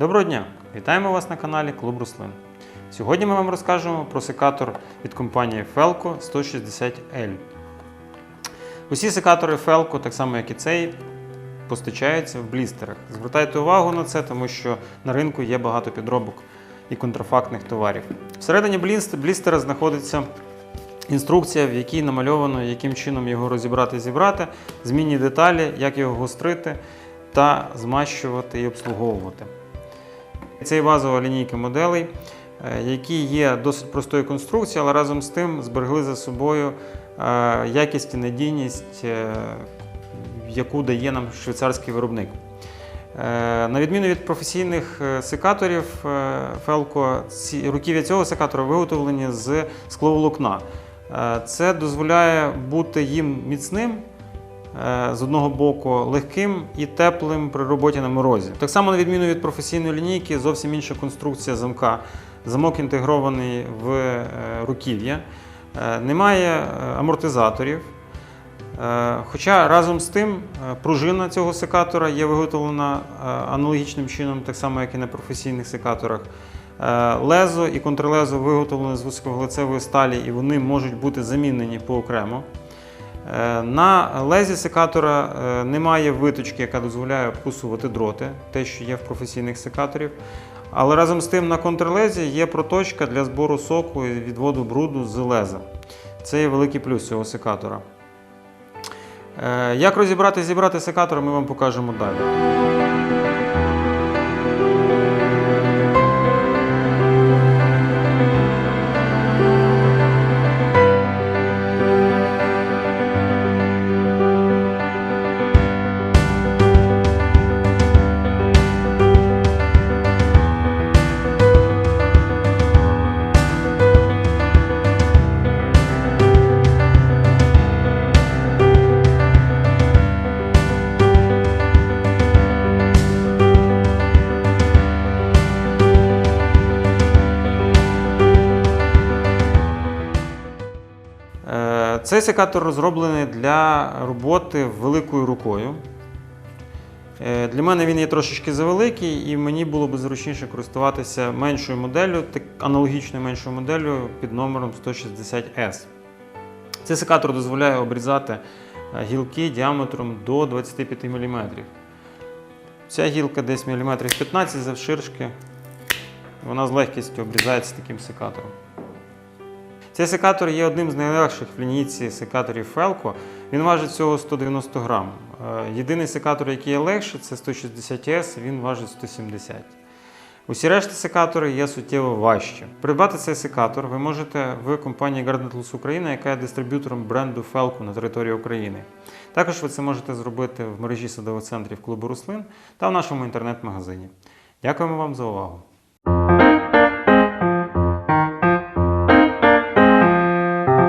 Доброго дня! Вітаємо вас на каналі Клуб Руслин. Сьогодні ми вам розкажемо про секатор від компанії Felco 160L. Усі секатори Felco, так само як і цей, постачаються в блістерах. Звертайте увагу на це, тому що на ринку є багато підробок і контрафактних товарів. Всередині блістера знаходиться інструкція, в якій намальовано, яким чином його розібрати і зібрати, змінні деталі, як його гострити та змащувати і обслуговувати. Це є базова лінійка моделей, е, які є досить простої конструкції, але разом з тим зберегли за собою е, якість і надійність, е, яку дає нам швейцарський виробник. На відміну від професійних секаторів ці руків'я цього секатора виготовлені з скловолокна. Це дозволяє бути їм міцним, з одного боку легким і теплим при роботі на морозі. Так само, на відміну від професійної лінійки, зовсім інша конструкція замка. Замок інтегрований в е, руків'я, Е, немає е, амортизаторів. Е, Хоча разом з тим е, пружина цього секатора є виготовлена е, аналогічним чином, так само, як і на професійних секаторах. Е, Лезо і контрлезо виготовлені з високоглицевої сталі, і вони можуть бути замінені поокремо. Е, На лезі секатора е, немає виточки, яка дозволяє обкусувати дроти, те, що є в професійних секаторів. Але разом з тим на контрлезі є проточка для збору соку і відводу бруду з леза. Це є великий плюс цього секатора. Е, Як розібрати і зібрати секатор, ми вам покажемо далі. Цей секатор розроблений для роботи великою рукою. Е, Для мене він є трошечки завеликий, і мені було б зручніше користуватися меншою моделлю, аналогічною меншою моделлю під номером 160S. Цей секатор дозволяє обрізати е, гілки діаметром до 25 мм. Ця гілка десь мм 15 завширшки. Вона з легкістю обрізається таким секатором. Цей секатор є одним з найлегших в лінійці секаторів Felco. Він важить всього 190 грам. Е, Єдиний секатор, який є легший, це 160S, він важить 170. Усі решта секатори є суттєво важчі. Придбати цей секатор ви можете в компанії Garden Tools Україна, яка є дистриб'ютором бренду Felco на території України. Також ви це можете зробити в мережі садових центрів клубу Руслин та в нашому інтернет-магазині. Дякуємо вам за увагу!